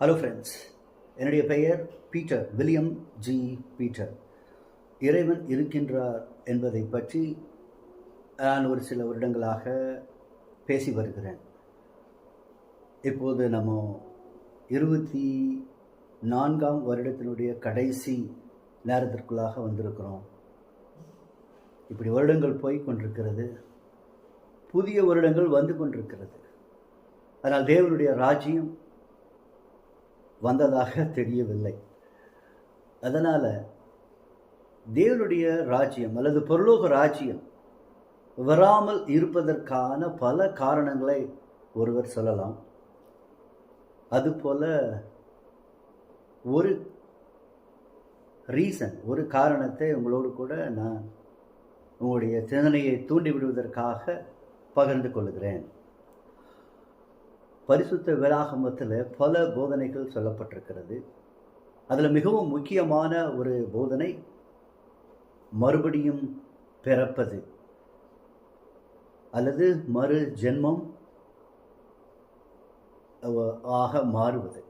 Hello friends என்னுடைய பெயர் Peter William G. Peter. இறைவன் இருக்கின்றார் என்பதை பற்றி நான் ஒரு சில வருடங்களாக பேசி வருகிறேன். இப்போது நம்ம இருபத்தி நான்காம் வருடத்தினுடைய கடைசி நேரத்திற்குள்ளாக வந்திருக்கிறோம். இப்படி வருடங்கள் போய் கொண்டிருக்கிறது. புதிய வருடங்கள் வந்து கொண்டிருக்கிறது. அதனால் தேவனுடைய ராஜ்யம் வந்ததாக தெரியவில்லை. அதனால் தேவனுடைய ராஜ்யம் அல்லது பொருளோக ராஜ்யம் வராமல் இருப்பதற்கான பல காரணங்களை ஒருவர் சொல்லலாம். அதுபோல் ஒரு ரீசன் ஒரு காரணத்தை உங்களோடு கூட நான் உங்களுடைய சிந்தனையை தூண்டி விடுவதற்காக பகிர்ந்து கொள்கிறேன். பரிசுத்த வேளாகமத்தில் பல போதனைகள் சொல்லப்பட்டிருக்கிறது. அதில் மிகவும் முக்கியமான ஒரு போதனை மறுபடியும் பிறப்பது. அல்லது மறு ஜென்மம் ஆக மாறுவது.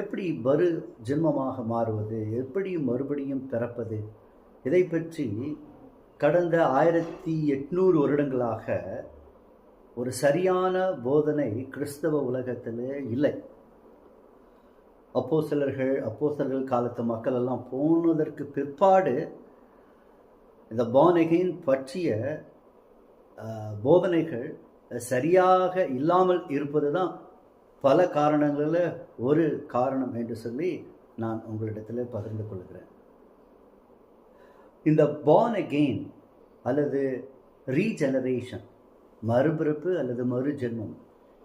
எப்படி மறு ஜென்மமாக மாறுவது? எப்படி மறுபடியும் பிறப்பது? இதை பற்றி கடந்த ஆயிரத்தி எட்நூறு வருடங்களாக ஒரு சரியான போதனை கிறிஸ்தவ உலகத்தில் இல்லை. அப்போ சிலர்கள் அப்போ சிலர்கள் காலத்து மக்கள் எல்லாம் போனதற்கு பிற்பாடு இந்த பானகின் பற்றிய போதனைகள் சரியாக இல்லாமல் இருப்பது தான் பல காரணங்களில் ஒரு காரணம் என்று சொல்லி நான் உங்களிடத்தில் பகிர்ந்து கொள்கிறேன். இந்த பான் அகெயின் அல்லது ரீஜெனரேஷன் மறுபிறப்பு அல்லது மறு ஜென்மம்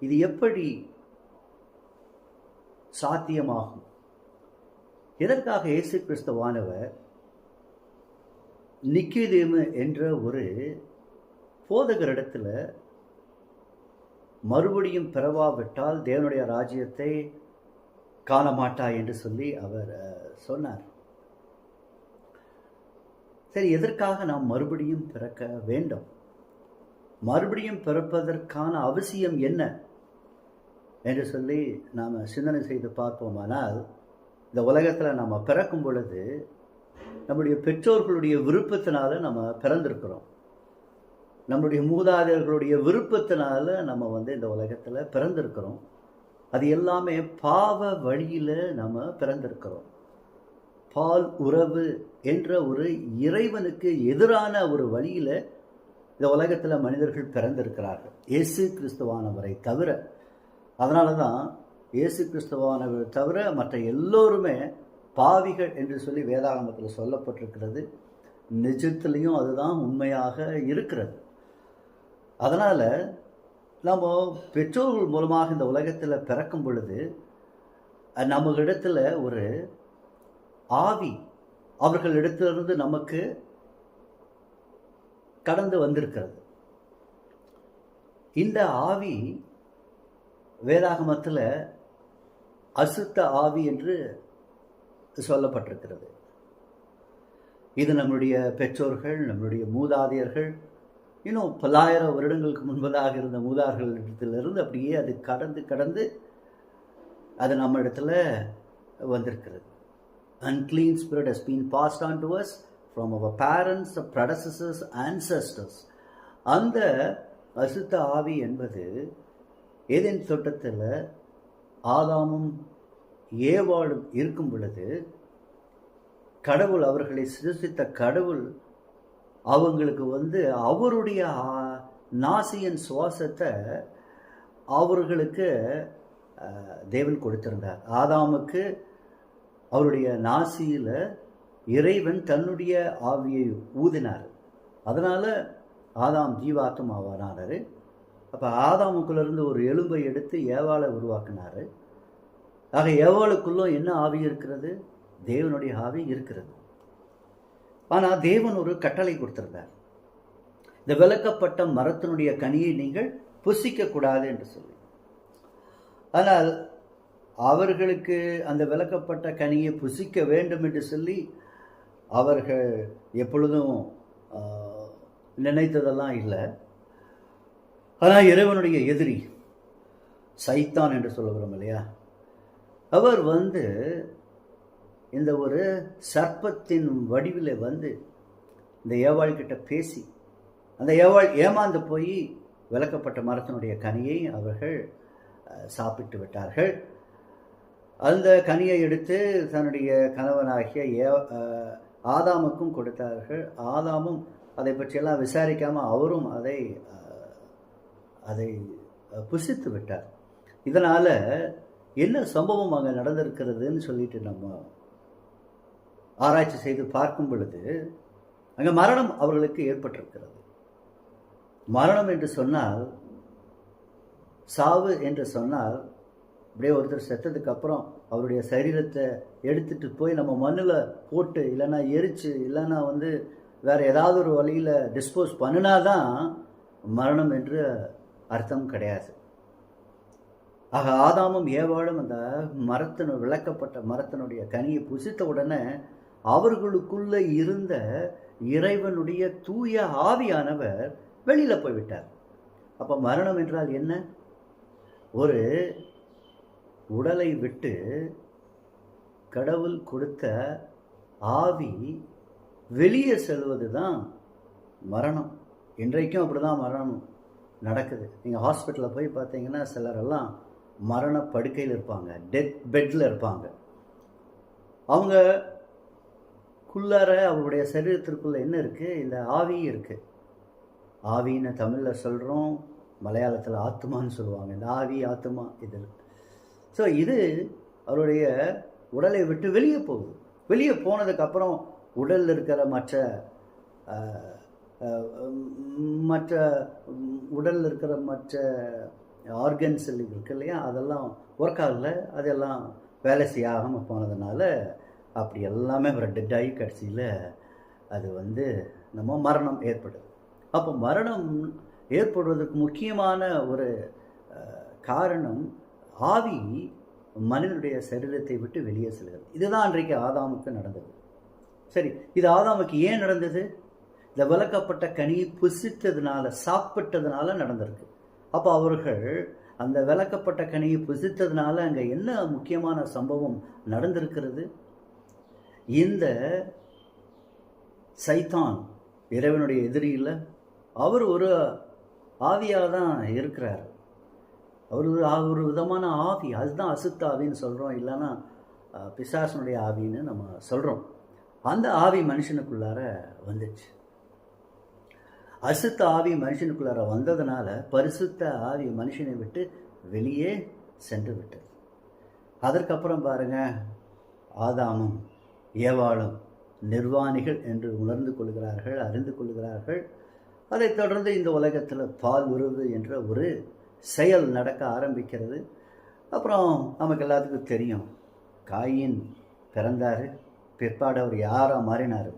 இது எப்படி சாத்தியமாகும்? எதற்காக இயேசு கிறிஸ்தவானவர் நிக்கிதேமு என்ற ஒரு போதகரிடத்தில் மறுபடியும் பிறவாவிட்டால் தேவனுடைய ராஜ்யத்தை காணமாட்டா என்று சொல்லி அவர் சொன்னார். சரி எதற்காக நாம் மறுபடியும் பிறக்க வேண்டும்? மறுபடியும் பிறப்பதற்கான அவசியம் என்ன? என்று சொல்லி நாம் சிந்தனை செய்து பார்ப்போமானால் இந்த உலகத்தில் நம்ம பிறக்கும் பொழுது நம்முடைய பெற்றோர்களுடைய விருப்பத்தினால நம்ம பிறந்திருக்கிறோம். நம்முடைய மூதாதையர்களுடைய விருப்பத்தினால நம்ம வந்து இந்த உலகத்தில் பிறந்திருக்கிறோம். அது எல்லாமே பாவ வழியில் நம்ம பிறந்திருக்கிறோம். பால் உறவு என்ற ஒரு இறைவனுக்கு எதிரான ஒரு வழியில் இந்த உலகத்தில் மனிதர்கள் பிறந்திருக்கிறார்கள். இயேசு கிறிஸ்துவானவரை தவிர அதனால தான் இயேசு கிறிஸ்துவானவர் தவிர மற்ற எல்லோருமே பாவிகள் என்று சொல்லி வேதாகமத்தில் சொல்லப்பட்டிருக்கிறது. நிஜத்துலேயும் அதுதான் உண்மையாக இருக்கிறது. அதனால் நம்ம பெற்றோர்கள் மூலமாக இந்த உலகத்தில் பிறக்கும் பொழுது நம்மளிடத்தில் ஒரு ஆவி அவர்களிடத்திலிருந்து நமக்கு கடந்து வந்திருக்கிறது. இந்த ஆவி வேதாகமத்தில் அசுத்த ஆவி என்று சொல்லப்பட்டிருக்கிறது. இது நம்முடைய பெற்றோர்கள் நம்முடைய மூதாதையர்கள் இன்னும் பல்லாயிரம் வருடங்களுக்கு முன்பதாக இருந்த மூதார்களிடத்திலிருந்து அப்படியே அது கடந்து கடந்து அது நம்ம இடத்துல வந்திருக்கிறது. Unclean spirit has been passed on to us from our parents, predecessors, ancestors. அந்த அசுத்த ஆவி என்பது ஏதேன் தோட்டத்தில் ஆதாமும் ஏவாளும் இருக்கும் பொழுது கடவுள் அவர்களை சிருஷ்டித்த கடவுள் அவங்களுக்கு வந்து அவருடைய நாசியின் சுவாசத்தை அவர்களுக்கு தேவன் கொடுத்திருந்தார் ஆதாமுக்கு அவருடைய நாசியில் இறைவன் தன்னுடைய ஆவியை ஊதினார். அதனால் ஆதாம் ஜீவாத்மாவானார் அப்போ ஆதாமுக்குள்ளேருந்து ஒரு எலும்பை எடுத்து ஏவாளை உருவாக்கினார். ஆக ஏவாளுக்குள்ளும் என்ன ஆவி இருக்கிறது? தேவனுடைய ஆவி இருக்கிறது. ஆனால் தேவன் ஒரு கட்டளை கொடுத்திருந்தார். இந்த விளக்கப்பட்ட மரத்தினுடைய கனியை நீங்கள் புசிக்கக்கூடாது என்று சொல்லி. ஆனால் அவர்களுக்கு அந்த விளக்கப்பட்ட கனியை புசிக்க வேண்டும் என்று சொல்லி அவர்கள் எப்பொழுதும் நினைத்ததெல்லாம் இல்லை. ஆனால் இறைவனுடைய எதிரி சைத்தான் என்று சொல்லுகிறோம் இல்லையா? அவர் வந்து இந்த ஒரு சர்ப்பத்தின் வடிவில் வந்து இந்த ஏவாள்கிட்ட பேசி அந்த ஏவாள் ஏமாந்து போய் விளக்கப்பட்ட மரத்தினுடைய கனியை அவர்கள் சாப்பிட்டு விட்டார்கள். அந்த கனியை எடுத்து தன்னுடைய கணவனாகிய ஏ ஆதாமுக்கும் கொடுத்தார்கள். ஆதாமும் அதை பற்றியெல்லாம் விசாரிக்காமல் அவரும் அதை அதை புசித்து விட்டார். இதனால் என்ன சம்பவம் அங்கே நடந்திருக்கிறதுன்னு சொல்லிட்டு நம்ம ஆராய்ச்சி செய்து பார்க்கும் பொழுது அங்கே மரணம் அவர்களுக்கு ஏற்பட்டிருக்கிறது. மரணம் என்று சொன்னால் சாவு என்று சொன்னால் அப்படியே ஒருத்தர் செத்ததுக்கு அப்புறம் அவருடைய சரீரத்தை எடுத்துட்டு போய் நம்ம மண்ணில் போட்டு இல்லைன்னா எரிச்சு இல்லைன்னா வந்து வேற ஏதாவது ஒரு வழியில் டிஸ்போஸ் பண்ணினாதான் மரணம் என்று அர்த்தம் கிடையாது. ஆக ஆதாமும் ஏவாளும் அந்த மரத்தின விளக்கப்பட்ட மரத்தினுடைய கனியை புசித்த உடனே அவர்களுக்குள்ளே இருந்த இறைவனுடைய தூய ஆவியானவர் வெளியில் போய்விட்டார். அப்போ மரணம் என்றால் என்ன? ஒரு உடலை விட்டு கடவுள் கொடுத்த ஆவி வெளியே செல்வது தான் மரணம். இன்றைக்கும் அப்படிதான் மரணம் நடக்குது. நீங்கள் ஹாஸ்பிட்டலில் போய் பார்த்தீங்கன்னா சிலரெல்லாம் மரண படுக்கையில் இருப்பாங்க டெத் பெட்டில் இருப்பாங்க. அவங்க குள்ளார அவங்களுடைய சரீரத்திற்குள்ளே என்ன இருக்குது இந்த ஆவி இருக்குது ஆவின்னு தமிழில் சொல்கிறோம் மலையாளத்தில் ஆத்மான்னு சொல்லுவாங்க. இந்த ஆவி ஆத்மா இது ஸோ இது அவருடைய உடலை விட்டு வெளியே போகுது. வெளியே போனதுக்கப்புறம் உடலில் இருக்கிற மற்ற மற்ற உடலில் இருக்கிற மற்ற ஆர்கன்ஸ் இருக்கு இல்லையா? அதெல்லாம் ஒர்க் ஆகல அதெல்லாம் வேலை செய்யாமல் போனதுனால அப்படி எல்லாமே ஒரு டெட்டாகி ஆகி கடைசியில் அது வந்து நம்ம மரணம் ஏற்படுது. அப்போ மரணம் ஏற்படுவதற்கு முக்கியமான ஒரு காரணம் ஆவி மனிதனுடைய சரீரத்தை விட்டு வெளியே செல்கிறது. இதுதான் அன்றைக்கு ஆதாமுக்கு நடந்தது. சரி இது ஆதாமுக்கு ஏன் நடந்தது? இந்த விளக்கப்பட்ட கனியை புசித்ததுனால சாப்பிட்டதுனால நடந்திருக்கு. அப்போ அவர்கள் அந்த விளக்கப்பட்ட கனியை புசித்ததுனால அங்கே என்ன முக்கியமான சம்பவம் நடந்திருக்கிறது? இந்த சைத்தான் இறைவனுடைய எதிரியில் அவர் ஒரு ஆவியாக தான் இருக்கிறார். அவர் ஒரு ஒரு விதமான ஆவி. அதுதான் அசுத்த ஆவின்னு சொல்கிறோம் இல்லைன்னா பிசாசனுடைய ஆவின்னு நம்ம சொல்கிறோம் அந்த ஆவி மனுஷனுக்குள்ளார வந்துச்சு. அசுத்த ஆவி மனுஷனுக்குள்ளார வந்ததுனால பரிசுத்த ஆவி மனுஷனை விட்டு வெளியே சென்று விட்டது. அதற்கப்புறம் பாருங்க ஆதாமும் ஏவாளும் நிர்வாணிகள் என்று உணர்ந்து கொள்கிறார்கள் அறிந்து கொள்கிறார்கள். அதைத் தொடர்ந்து இந்த உலகத்தில் பால் உறவு என்ற ஒரு செயல் நடக்க ஆரம்பிக்கிறது. அப்புறம் நமக்கு எல்லாத்துக்கும் தெரியும். காயின் பிறந்தார். பிற்பாடு அவர் யாராக மாறினார்.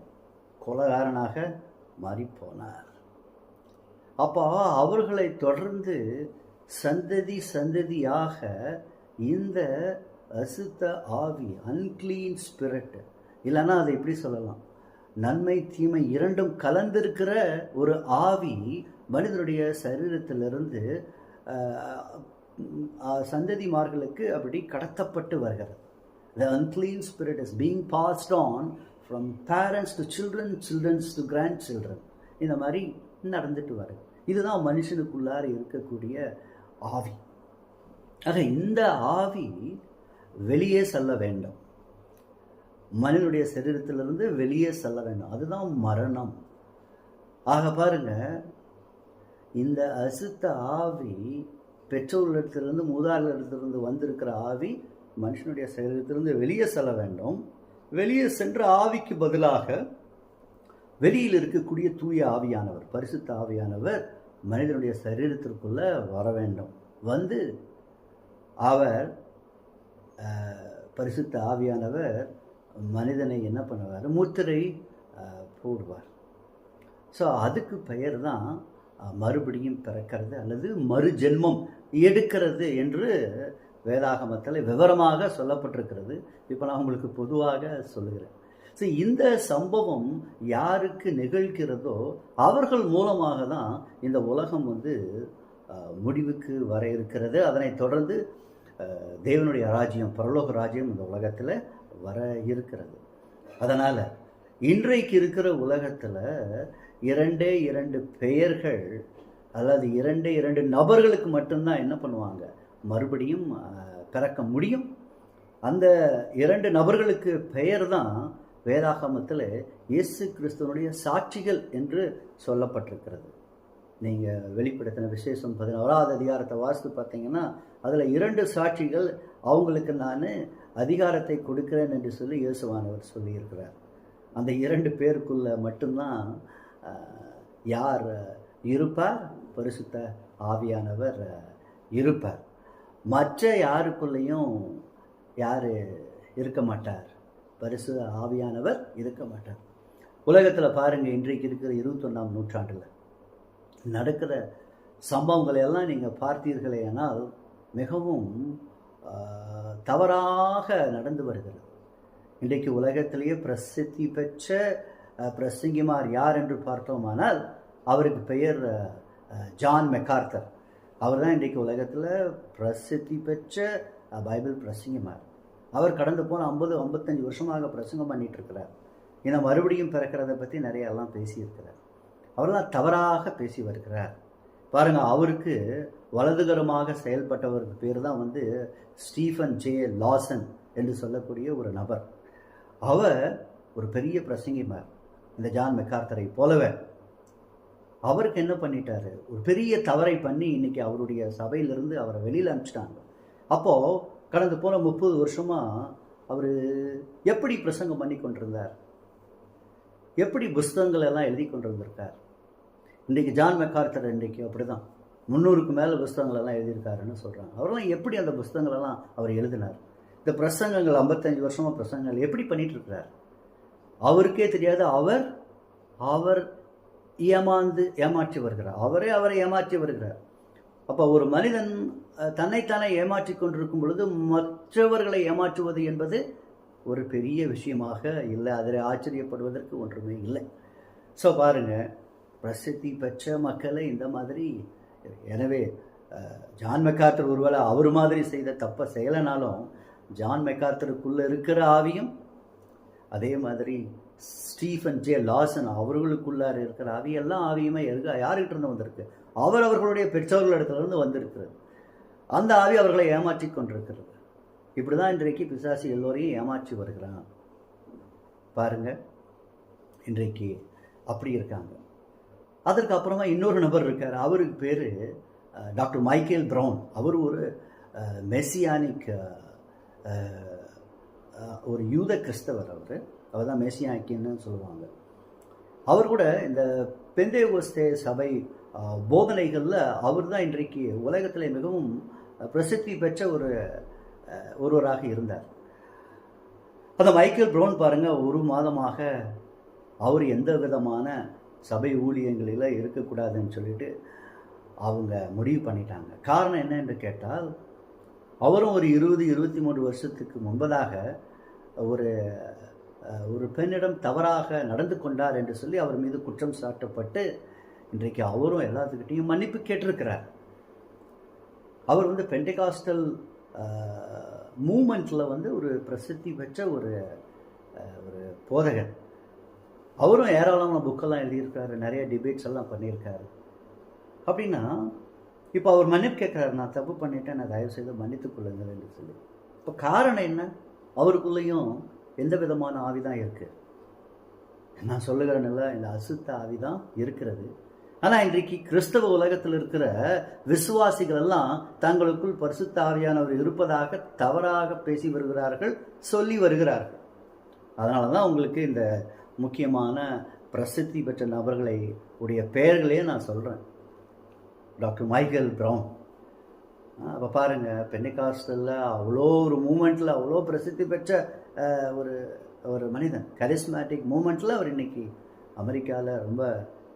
கொலகாரனாக மாறிப்போனார். அப்போ அவர்களை தொடர்ந்து சந்ததி சந்ததியாக இந்த அசுத்த ஆவி அன்கிளீன் ஸ்பிரிட் இல்லைன்னா அதை எப்படி சொல்லலாம்? நன்மை தீமை இரண்டும் கலந்திருக்கிற ஒரு ஆவி மனிதனுடைய சரீரத்திலிருந்து சந்ததிமார்களுக்கு அப்படி கடத்தப்பட்டு வருகிறது. The unclean spirit is being passed on from parents to children childrens to grand children இந்த மாதிரி நடந்துட்டு வருது. இதுதான் மனுஷனுக்குள்ளார இருக்கக்கூடிய ஆவி. ஆக இந்த ஆவி வெளியே செல்ல வேண்டும். மனிதனுடைய சரீரத்திலிருந்து வெளியே செல்ல வேண்டும். அதுதான் மரணம். ஆக பாருங்க இந்த அசுத்த ஆவி பெற்றோர்களிடத்திலிருந்து மூதாரிடத்திலிருந்து வந்திருக்கிற ஆவி மனுஷனுடைய சரீரத்திலிருந்து வெளியே செல்ல வேண்டும். வெளியே சென்ற ஆவிக்கு பதிலாக வெளியில் இருக்கக்கூடிய தூய ஆவியானவர் பரிசுத்த ஆவியானவர் மனிதனுடைய சரீரத்திற்குள்ளே வர வேண்டும். வந்து அவர் பரிசுத்த ஆவியானவர் மனிதனை என்ன பண்ணுவார்? முத்திரை போடுவார். ஸோ அதுக்கு பெயர் தான் மறுபடியும் பிறக்கிறது அல்லது மறு ஜென்மம் எடுக்கிறது என்று வேதாகமத்தில் விவரமாக சொல்லப்பட்டிருக்கிறது. இப்போ நான் உங்களுக்கு பொதுவாக சொல்லுகிறேன். ஸோ இந்த சம்பவம் யாருக்கு நிகழ்கிறதோ அவர்கள் மூலமாக தான் இந்த உலகம் வந்து முடிவுக்கு வர இருக்கிறது. அதனைத் தொடர்ந்து தேவனுடைய ராஜ்யம் பரலோக ராஜ்யம் இந்த உலகத்தில் வர இருக்கிறது. அதனால் இன்றைக்கு இருக்கிற உலகத்தில் இரண்டே இரண்டு பெயர்கள் அதாவது இரண்டு இரண்டு நபர்களுக்கு மட்டும்தான் என்ன பண்ணுவாங்க? மறுபடியும் பிறக்க முடியும். அந்த இரண்டு நபர்களுக்கு பெயர் தான் வேதாகமத்தில் இயேசு கிறிஸ்துவனுடைய சாட்சிகள் என்று சொல்லப்பட்டிருக்கிறது. நீங்கள் வெளிப்படுத்தின விசேஷம் பதினோராவது அதிகாரத்தை வாசித்து பார்த்தீங்கன்னா அதில் இரண்டு சாட்சிகள் அவங்களுக்கு நான் அதிகாரத்தை கொடுக்கிறேன் என்று சொல்லி இயேசுவானவர் சொல்லியிருக்கிறார். அந்த இரண்டு பேருக்குள்ள மட்டும்தான் யார் இருப்பார்? பரிசுத்த ஆவியானவர் இருப்பார். மற்ற யாருக்குள்ளேயும் யார் இருக்க மாட்டார்? பரிசு ஆவியானவர் இருக்க மாட்டார். உலகத்தில் பாருங்கள் இன்றைக்கு இருக்கிற இருபத்தொன்னாம் நூற்றாண்டில் நடக்கிற சம்பவங்களை எல்லாம் நீங்கள் பார்த்தீர்களே ஆனால் மிகவும் தவறாக நடந்து வருகிறது. இன்றைக்கு உலகத்திலேயே பிரசித்தி பெற்ற பிரசங்கிமார் யார் என்று பார்த்தோமானால் அவருக்கு பெயர் ஜான் மெக்கார்த்தர். அவர் தான் இன்றைக்கு உலகத்தில் பிரசித்தி பெற்ற பைபிள் பிரசங்கிமார். அவர் கடந்து போன ஐம்பது ஐம்பத்தஞ்சு வருஷமாக பிரசங்கம் பண்ணிட்டு இருக்கிறார் மறுபடியும் பிறக்கிறத பற்றி நிறைய எல்லாம் பேசியிருக்கிறார். அவரெல்லாம் தவறாக பேசி வருகிறார். பாருங்க அவருக்கு வலதுகரமாக செயல்பட்டவருக்கு பேர் தான் வந்து ஸ்டீஃபன் ஜே லாசன் என்று சொல்லக்கூடிய ஒரு நபர். அவர் ஒரு பெரிய பிரசங்கிமார். இந்த ஜான் மெக்கார்த்தரை போலவே அவருக்கு என்ன பண்ணிட்டாரு? ஒரு பெரிய தவறை பண்ணி இன்னைக்கு அவருடைய சபையிலிருந்து அவரை வெளியில் அனுப்பிச்சிட்டாங்க. அப்போது கடந்து போன முப்பது வருஷமாக அவர் எப்படி பிரசங்கம் பண்ணி கொண்டிருந்தார்? எப்படி புஸ்தகங்கள் எல்லாம் எழுதி கொண்டிருந்திருக்கார்? இன்றைக்கி ஜான் மெக்கார்த்தர் இன்றைக்கி அப்படி தான் முந்நூறுக்கு மேலே புஸ்தகங்கள் எல்லாம் எழுதியிருக்காருன்னு சொல்கிறாங்க அவரெல்லாம் எப்படி அந்த புஸ்தகங்களெல்லாம் அவர் எழுதினார்? இந்த பிரசங்கங்கள் ஐம்பத்தஞ்சு வருஷமாக பிரசங்கங்கள் எப்படி பண்ணிட்டு இருக்கிறார்? அவருக்கே தெரியாது. அவர் அவர் ஏமாந்து ஏமாற்றி வருகிறார். அவரே அவரை ஏமாற்றி வருகிறார். அப்போ ஒரு மனிதன் தன்னைத்தானே ஏமாற்றி கொண்டிருக்கும் பொழுது மற்றவர்களை ஏமாற்றுவது என்பது ஒரு பெரிய விஷயமாக இல்லை. அதில் ஆச்சரியப்படுவதற்கு ஒன்றுமே இல்லை. ஸோ பாருங்க. பிரசித்தி பெற்ற மக்களை இந்த மாதிரி எனவே ஜான் மெக்கார்த்தர் ஒருவேளை அவர் மாதிரி செய்த தப்பை செய்யலைனாலும் ஜான் மெக்கார்த்தருக்குள்ளே இருக்கிற ஆவியும் அதே மாதிரி ஸ்டீஃபன் ஜே லாசன் அவர்களுக்குள்ளார் இருக்கிற ஆவி எல்லாம் ஆவியுமே இருக்க யார்கிட்ட இருந்து வந்திருக்கு? அவர் அவர்களுடைய பெற்றோர்களிடத்திலிருந்து வந்திருக்கிறது. அந்த ஆவி அவர்களை ஏமாற்றி கொண்டிருக்கிறது. இப்படி தான் இன்றைக்கு பிசாசி எல்லோரையும் ஏமாற்றி வருகிறான். பாருங்கள் இன்றைக்கு அப்படி இருக்காங்க. அதற்கு அப்புறமா இன்னொரு நபர் இருக்கார். அவருக்கு பேர் டாக்டர் மைக்கேல் ப்ரௌன் அவர் ஒரு மெசியானிக் ஒரு யூத கிறிஸ்தவர் அவர். அவர் தான் மெசியாக்கின்னு சொல்லுவாங்க. அவர் கூட இந்த பெந்தேகோஸ்தே சபை போதனைகளில் அவர் தான் இன்றைக்கு உலகத்தில் மிகவும் பிரசித்தி பெற்ற ஒரு ஒருவராக இருந்தார். அந்த மைக்கேல் ப்ரௌன் பாருங்கள் ஒரு மாதமாக அவர் எந்த விதமான சபை ஊழியங்களில் இருக்கக்கூடாதுன்னு சொல்லிட்டு அவங்க முடிவு பண்ணிட்டாங்க. காரணம் என்ன என்று கேட்டால் அவரும் ஒரு இருபது இருபத்தி மூணு வருஷத்துக்கு முன்பதாக ஒரு ஒரு பெண்ணிடம் தவறாக நடந்து கொண்டார் என்று சொல்லி அவர் மீது குற்றம் சாட்டப்பட்டு இன்றைக்கு அவரும் எல்லாத்துக்கிட்டையும் மன்னிப்பு கேட்டிருக்கிறார். அவர் வந்து பெண்டிகாஸ்டல் மூமெண்ட்டில் வந்து ஒரு பிரசித்தி பெற்ற ஒரு ஒரு போதகர். அவரும் ஏராளமான புக்கெல்லாம் எழுதியிருக்காரு நிறைய டிபேட்ஸ் எல்லாம் பண்ணியிருக்காரு. அப்படின்னா இப்போ அவர் மன்னிப்பு கேட்குறாரு நான் தப்பு பண்ணிட்டேன் நான் தயவு செய்து மன்னித்துக் கொள்ளுங்கள் என்று சொல்லி. இப்போ காரணம் என்ன? அவருக்குள்ளேயும் எந்த விதமான ஆவி தான் இருக்குது நான் சொல்லுகிறேன்ல இந்த அசுத்த ஆவி தான் இருக்கிறது. ஆனால் இன்றைக்கு கிறிஸ்தவ உலகத்தில் இருக்கிற விசுவாசிகள் எல்லாம் தங்களுக்குள் பரிசுத்த ஆவியானவர் இருப்பதாக தவறாக பேசி வருகிறார்கள் சொல்லி வருகிறார்கள். அதனால தான் உங்களுக்கு இந்த முக்கியமான பிரசித்தி பெற்ற நபர்களை உடைய பெயர்களையே நான் சொல்கிறேன் டாக்டர் மைக்கேல் ப்ரவுன். அப்போ பாருங்கள் பெண்ணிகாஸ்டலில் அவ்வளோ ஒரு மூமெண்ட்டில் அவ்வளோ பிரசித்தி பெற்ற ஒரு ஒரு மனிதன். கரிஸ்மேட்டிக் மூமெண்ட்டில் அவர் இன்னைக்கு அமெரிக்காவில் ரொம்ப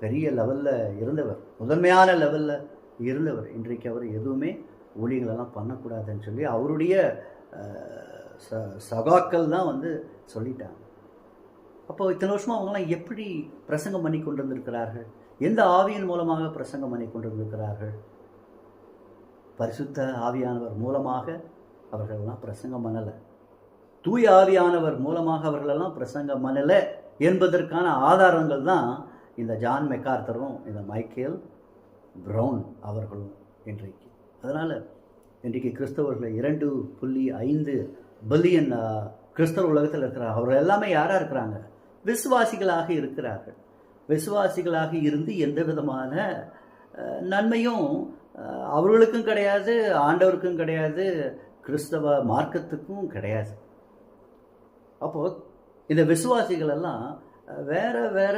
பெரிய லெவலில் இருந்தவர். முதன்மையான லெவலில் இருந்தவர். இன்றைக்கு அவர் எதுவுமே ஊழியங்களெல்லாம் பண்ணக்கூடாதுன்னு சொல்லி அவருடைய ச சகாக்கள் தான் வந்து சொல்லிட்டாங்க. அப்போ இத்தனை வருஷமாக அவங்களாம் எப்படி பிரசங்கம் பண்ணி கொண்டிருந்திருக்கிறார்கள்? எந்த ஆவியின் மூலமாக பிரசங்கம் பண்ணி கொண்டிருந்திருக்கிறார்கள்? பரிசுத்த ஆவியானவர் மூலமாக அவர்களெல்லாம் பிரசங்கம் பண்ணலை. தூய ஆவியானவர் மூலமாக அவர்களெல்லாம் பிரசங்கம் பண்ணலை என்பதற்கான ஆதாரங்கள் தான் இந்த ஜான் மெக்கார்த்தரும் இந்த மைக்கேல் ப்ரௌன் அவர்களும் இன்றைக்கு. அதனால் இன்றைக்கு கிறிஸ்தவர்கள் இரண்டு புள்ளி ஐந்து பில்லியன் கிறிஸ்தவ உலகத்தில் இருக்கிறார் அவர்கள் எல்லாமே யாராக இருக்கிறாங்க? விசுவாசிகளாக இருக்கிறார்கள். விசுவாசிகளாக இருந்து எந்த விதமான நன்மையும் அவர்களுக்கும் கிடையாது ஆண்டவருக்கும் கிடையாது கிறிஸ்தவ மார்க்கத்துக்கும் கிடையாது. அப்போது இந்த விசுவாசிகள் எல்லாம் வேற வேற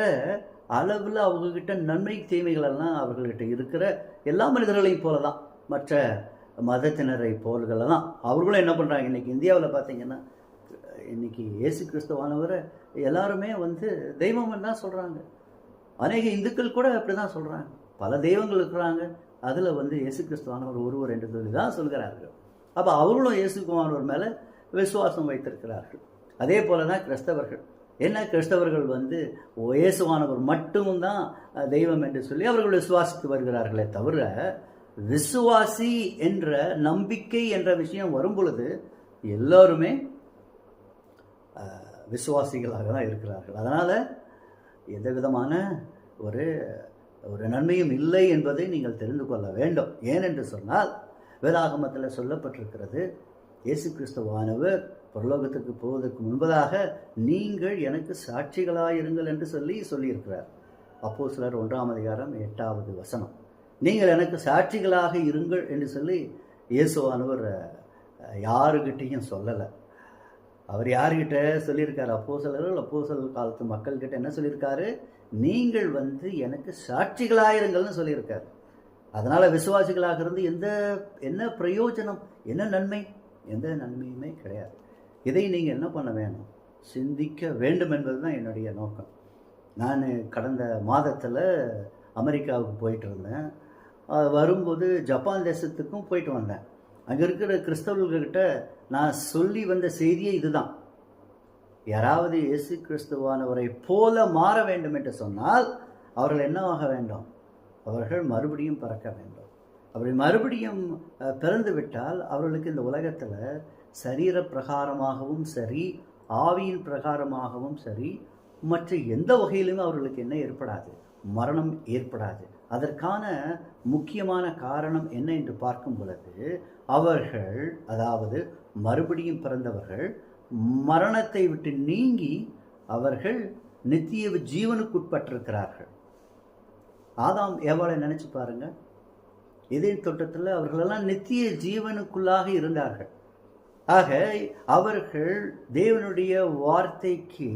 அளவில் அவங்கக்கிட்ட நன்மை தீமைகள் எல்லாம் அவர்கள்கிட்ட இருக்கிற எல்லா மனிதர்களையும் போல தான் மற்ற மதத்தினரை போல்களை தான் அவர்களும் என்ன பண்ணுறாங்க இன்றைக்கி இந்தியாவில் பார்த்தீங்கன்னா இன்னைக்கு இயேசு கிறிஸ்துவானவரை எல்லாருமே வந்து தெய்வம் தான் சொல்கிறாங்க அநேக இந்துக்கள் கூட அப்படி தான் சொல்கிறாங்க பல தெய்வங்கள் இருக்கிறாங்க. அதில் வந்து இயேசு கிறிஸ்துவானவர் ஒருவர் என்று சொல்லி தான் சொல்கிறார்கள். அப்போ அவர்களும் இயேசு குமாரவர் மேலே விசுவாசம் வைத்திருக்கிறார்கள். அதே போல தான் கிறிஸ்தவர்கள். என்ன கிறிஸ்தவர்கள் வந்து இயேசுவானவர் மட்டும்தான் தெய்வம் என்று சொல்லி அவர்கள் விசுவாசித்து வருகிறார்களே தவிர விசுவாசி என்ற நம்பிக்கை என்ற விஷயம் வரும் பொழுது எல்லோருமே விசுவாசிகளாக தான் இருக்கிறார்கள். அதனால் எந்த விதமான ஒரு ஒரு நன்மையும் இல்லை என்பதை நீங்கள் தெரிந்து கொள்ள வேண்டும். ஏனென்று சொன்னால் வேதாகமத்தில் சொல்லப்பட்டிருக்கிறது இயேசு கிறிஸ்துவானவர் பரலோகத்துக்கு போவதற்கு முன்பதாக நீங்கள் எனக்கு சாட்சிகளாயிருங்கள் என்று சொல்லி சொல்லியிருக்கிறார். அப்போ சிலர் ஒன்றாம் அதிகாரம் எட்டாவது வசனம். நீங்கள் எனக்கு சாட்சிகளாக இருங்கள் என்று சொல்லி இயேசுவானவர் அஹ், யாருக்கிட்டேயும் சொல்லலை. அவர் யார்கிட்ட சொல்லியிருக்காரு? அப்போ சிலர்கள் அப்போ காலத்து மக்கள்கிட்ட என்ன சொல்லியிருக்காரு? நீங்கள் வந்து எனக்கு சாட்சிகளாயிருங்கள்னு சொல்லியிருக்கார். அதனால் விசுவாசிகளாக இருந்து எந்த என்ன பிரயோஜனம் என்ன நன்மை? எந்த நன்மையுமே கிடையாது. இதை நீங்கள் என்ன பண்ண வேணும்? சிந்திக்க வேண்டும் என்பது தான் என்னுடைய நோக்கம். நான் கடந்த மாதத்தில் அமெரிக்காவுக்கு போயிட்டு இருந்தேன். வரும்போது ஜப்பான் தேசத்துக்கும் போயிட்டு வந்தேன். அங்கே இருக்கிற கிறிஸ்தவர்கள்கிட்ட நான் சொல்லி வந்த செய்தியே இதுதான். யாராவது இயேசு கிறிஸ்துவானவரை போல மாற வேண்டும் என்று சொன்னால் அவர்கள் என்னவாக வேண்டும்? அவர்கள் மறுபடியும் பறக்க வேண்டும். அப்படி மறுபடியும் பிறந்து விட்டால் அவர்களுக்கு இந்த உலகத்தில் சரீர பிரகாரமாகவும் சரி ஆவியின் பிரகாரமாகவும் சரி மற்ற எந்த வகையிலுமே அவர்களுக்கு என்ன ஏற்படாது? மரணம் ஏற்படாது. அதற்கான முக்கியமான காரணம் என்ன என்று பார்க்கும் பொழுது அவர்கள் அதாவது மறுபடியும் பிறந்தவர்கள் மரணத்தை விட்டு நீங்கி அவர்கள் நித்திய ஜீவனுக்குட்பட்டிருக்கிறார்கள். ஆதாம் ஏவாளை நினச்சி பாருங்க. இதே தோட்டத்தில் அவர்களெல்லாம் நித்திய ஜீவனுக்குள்ளாக இருந்தார்கள். ஆக அவர்கள் தேவனுடைய வார்த்தைக்கு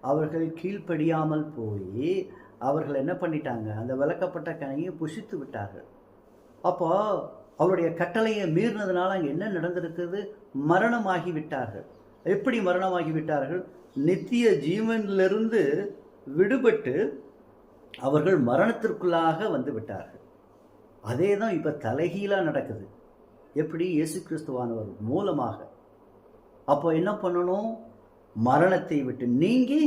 அவர்கள் கீழ்ப்படியாமல் போய் அவர்கள் என்ன பண்ணிட்டாங்க? அந்த விளக்கப்பட்ட கனையை புசித்து விட்டார்கள். அப்போ அவருடைய கட்டளையை மீறினதுனால அங்கே என்ன நடந்திருக்குது? மரணமாகி விட்டார்கள். எப்படி மரணமாகி விட்டார்கள் நித்திய ஜீவனிலிருந்து விடுபட்டு அவர்கள் மரணத்திற்குள்ளாக வந்து விட்டார்கள். அதே தான் இப்போ தலைகீழாக நடக்குது. எப்படி? இயேசு கிறிஸ்துவானவர் மூலமாக. அப்போ என்ன பண்ணணும்? மரணத்தை விட்டு நீங்கி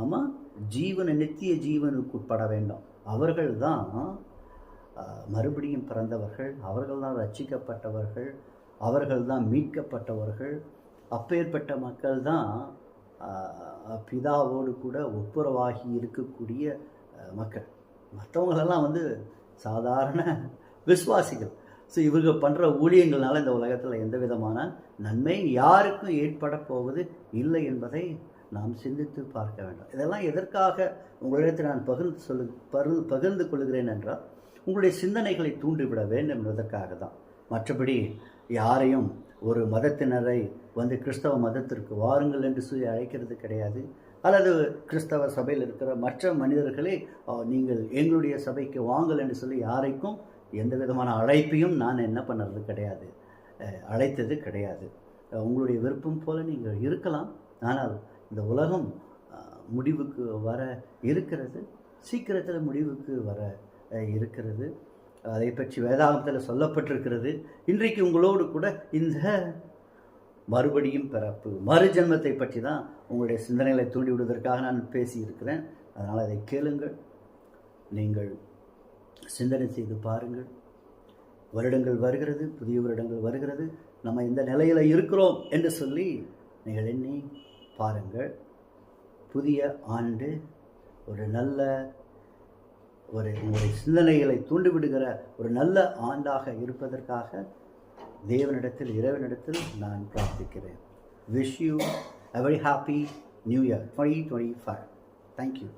ஆமாம் ஜீவனை நித்திய ஜீவனுக்கு உட்பட வேண்டும். அவர்கள் தான் மறுபடியும் பிறந்தவர்கள் அவர்கள் தான் ரட்சிக்கப்பட்டவர்கள் அவர்கள் தான் மீட்கப்பட்டவர்கள் அப்பேற்பட்ட மக்கள் தான் பிதாவோடு கூட ஒப்புரவாகி இருக்கக்கூடிய மக்கள். மற்றவங்களெல்லாம் வந்து சாதாரண விசுவாசிகள். ஸோ இவங்க பண்ணுற ஊழியங்கள்னால இந்த உலகத்தில் எந்த விதமான நன்மை யாருக்கும் ஏற்பட போவது இல்லை என்பதை நாம் சிந்தித்து பார்க்க வேண்டும். இதெல்லாம் எதற்காக உங்களிடத்தில் நான் பகிர்ந்து சொல்லு பரு பகிர்ந்து கொள்கிறேன் என்றால் உங்களுடைய சிந்தனைகளை தூண்டிவிட வேண்டும் என்பதற்காக தான். மற்றபடி யாரையும் ஒரு மதத்தினரை வந்து கிறிஸ்தவ மதத்திற்கு வாருங்கள் என்று சொல்லி அழைக்கிறது கிடையாது. அல்லது கிறிஸ்தவ சபையில் இருக்கிற மற்ற மனிதர்களே நீங்கள் எங்களுடைய சபைக்கு வாங்கள் என்று சொல்லி யாரைக்கும் எந்த விதமான அழைப்பையும் நான் என்ன பண்ணுறது கிடையாது. அழைத்தது கிடையாது. உங்களுடைய விருப்பம் போல் நீங்கள் இருக்கலாம். ஆனால் இந்த உலகம் முடிவுக்கு வர இருக்கிறது. சீக்கிரத்தில் முடிவுக்கு வர இருக்கிறது. அதை பற்றி வேதாகமத்தில் சொல்லப்பட்டிருக்கிறது. இன்றைக்கு உங்களோடு கூட இந்த மறுபடியும் பிறப்பு மறுஜன்மத்தை பற்றி தான் உங்களுடைய சிந்தனைகளை தூண்டி விடுவதற்காக நான் பேசியிருக்கிறேன். அதனால் அதை கேளுங்கள். நீங்கள் சிந்தனை செய்து பாருங்கள். வருடங்கள் வருகிறது புதிய வருடங்கள் வருகிறது. நம்ம இந்த நிலையில் இருக்கிறோம் என்று சொல்லி நீங்கள் எண்ணி பாருங்கள். புதிய ஆண்டு ஒரு நல்ல ஒரு உங்களுடைய சிந்தனைகளை தூண்டிவிடுகிற ஒரு நல்ல ஆண்டாக இருப்பதற்காக தேவனிடத்தில் இறைவனிடத்தில் நான் பிரார்த்திக்கிறேன். Wish you a very happy new year twenty twenty five thank you